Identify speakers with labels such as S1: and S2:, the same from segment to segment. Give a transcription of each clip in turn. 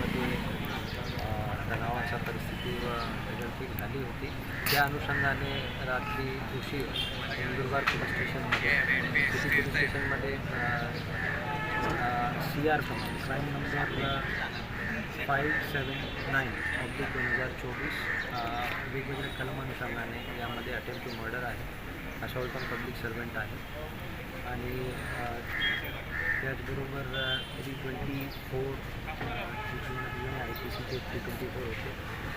S1: मध्ये तणावाच्या परिस्थिती व गळती झाली होती. त्या अनुषंगाने रात्री उशीर नंदुरबार पोलीस स्टेशनमध्ये सिटी पोलीस स्टेशनमध्ये C R command crime number five seven nine oblique दोन हजार चोवीस वेगवेगळ्या कलमानुषंगाने यामध्ये अटेम्प्ट टू मर्डर आहे. अशा पण पब्लिक सर्वंट आहे. आणि त्याचबरोबर three twenty four I P सीचे थ्री ट्वेंटी फोर होते.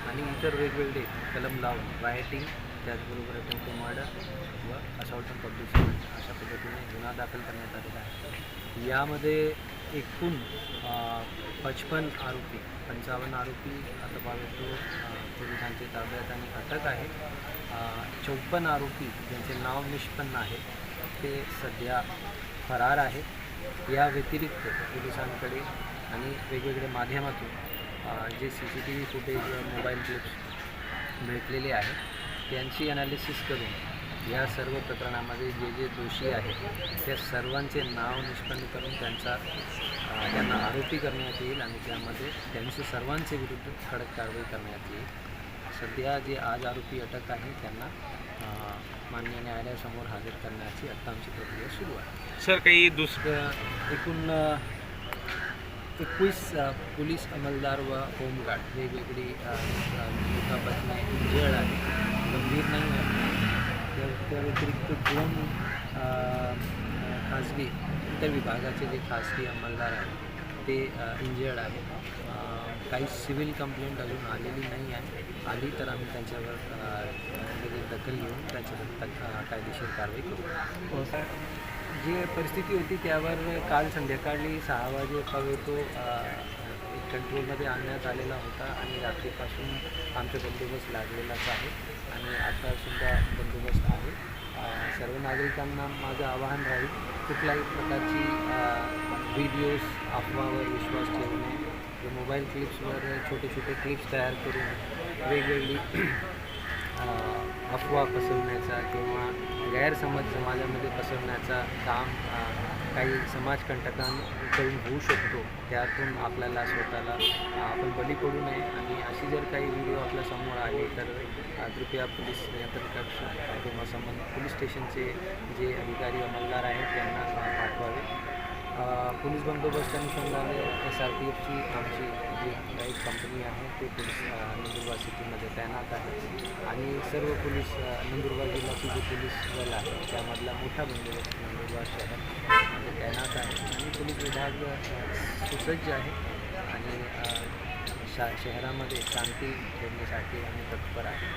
S1: आणि इतर वेगवेगळे कलम लावून रायटिंग त्याचबरोबर अटेम्प्ट मर्डर व असॉल्ट ऑन पब्लिक अशा पद्धतीने गुन्हा दाखल करण्यात आलेला आहे. यामध्ये एकूण पचपन आरोपी पंचावन्न आरोपी आता बावीस पोलिसांचे ताब्यात आणि अटक आहे. चौपन्न आरोपी ज्यांचे नाव निष्पन्न आहे ते सध्या फरार आहेत. या व्यतिरिक्त पोलिसांकडे आणि वेगवेगळ्या माध्यमातून जे C C T V footage mobile clips भेटलेले आहेत त्यांची ॲनालिसिस करून या सर्व प्रकरणामध्ये जे जे दोषी आहेत त्या सर्वांचे नाव निष्पन्न करून त्यांचा त्यांना आरोपी करण्यात येईल आणि त्यामध्ये त्यांचे सर्वांचे विरुद्ध कडक कारवाई करण्यात येईल. सध्या जे आज आरोपी अटक आहे त्यांना अ, माननीय न्यायालयासमोर हजर करण्याची आत्ता आमची प्रक्रिया सुरू आहे.
S2: सर काही दुस
S1: तर एकूण एकवीस पोलीस अंमलदार व होमगार्ड वेगवेगळी दुखापतने इंजर्ड आहे गंभीर नाही आहे. त्या व्यतिरिक्त दोन खाजगी इतर विभागाचे जे खाजगी अंमलदार आहेत ते इंजर्ड आहेत. अ, काही सिव्हिल कंप्लेंट अजून आलेली नाही आहे. आली तर आम्ही त्यांच्यावर दखल घेऊन त्यांच्यावर कायदेशीर कारवाई करू. जी परिस्थिती होती त्यावर काल संध्याकाळी सहा वाजेपासून तो कंट्रोलमध्ये आणण्यात आलेला होता आणि रात्रीपासून आमचा बंदोबस्त लागलेलाच आहे आणि आतासुद्धा बंदोबस्त आहे. सर्व नागरिकांना माझं आवाहन राहील कुठल्याही प्रकारची व्हिडिओज अफवावर विश्वास ठेवू नये. मोबाईल क्लिप्सवर छोटे छोटे क्लिप्स तयार करून वेगवेगळी अफवा पसरवण्याचा किंवा गैरसमज समाजामध्ये पसरवण्याचा काम अ, काही समाजकंटकांकडून होऊ शकतो. त्यातून आपल्याला स्वतःला आपण बली पडू नये. आणि अशी जर काही व्हिडिओ आपल्यासमोर आले तर कृपया पोलीस नियंत्रण कक्ष किंवा संबंधित पोलीस स्टेशनचे जे अधिकारी अंमलदार आहेत त्यांना पाठवावे. पोलीस बंदोबस्त अनुषंगाने एस आर पी एफची आमची जी काही कंपनी आहे ते पोलीस नंदुरबार सिटीमध्ये तैनात आहे. आणि सर्व पोलीस नंदुरबार जिल्ह्याची जी पोलीस दल आहे त्यामधला मोठा बंदोबस्त नंदुरबार शहरामध्ये तैनात आहे. आणि पोलीस विभाग सुसज्ज आहे. आणि शा शहरामध्ये शांती ठेवण्यासाठी आम्ही तत्पर आहे.